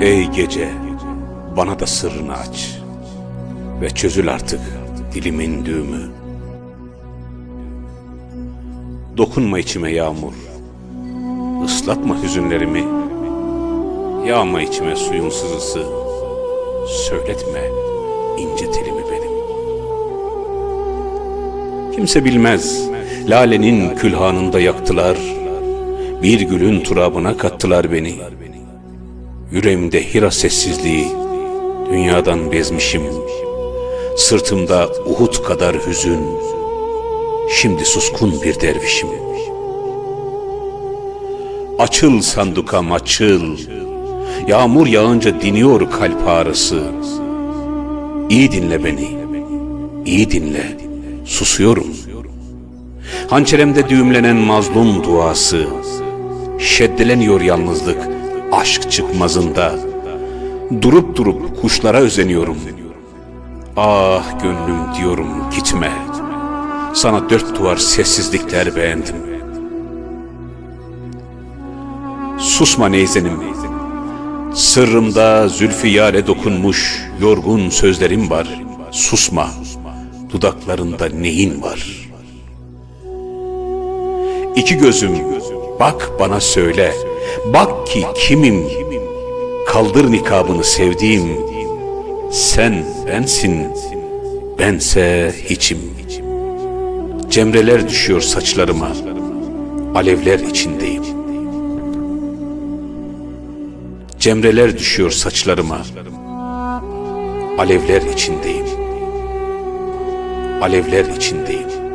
Ey gece, bana da sırrını aç ve çözül artık dilimin düğümü. Dokunma içime yağmur, ıslatma hüzünlerimi. Yağma içime suyun sızısı, söyletme ince telimi benim. Kimse bilmez, lalenin külhanında yaktılar, bir gülün turabına kattılar beni. Yüreğimde hira sessizliği, dünyadan bezmişim. Sırtımda Uhud kadar hüzün, şimdi suskun bir dervişim. Açıl sandukam açıl, yağmur yağınca diniyor kalp ağrısı. İyi dinle beni, iyi dinle, susuyorum. Hançeremde düğümlenen mazlum duası, şeddeleniyor yalnızlık aşk çıkmazında. Durup durup kuşlara özeniyorum. Ah gönlüm diyorum gitme. Sana dört duvar sessizlikler beğendim. Susma neyzenim. Sırrımda zülfü yare dokunmuş yorgun sözlerim var. Susma. Dudaklarında neyin var? İki gözüm bak bana söyle. Bak ki kimim? Kaldır nikabını sevdiğim. Sen bensin. Bense hiçim. Cemreler düşüyor saçlarıma. Alevler içindeyim. Cemreler düşüyor saçlarıma. Alevler içindeyim. Alevler içindeyim.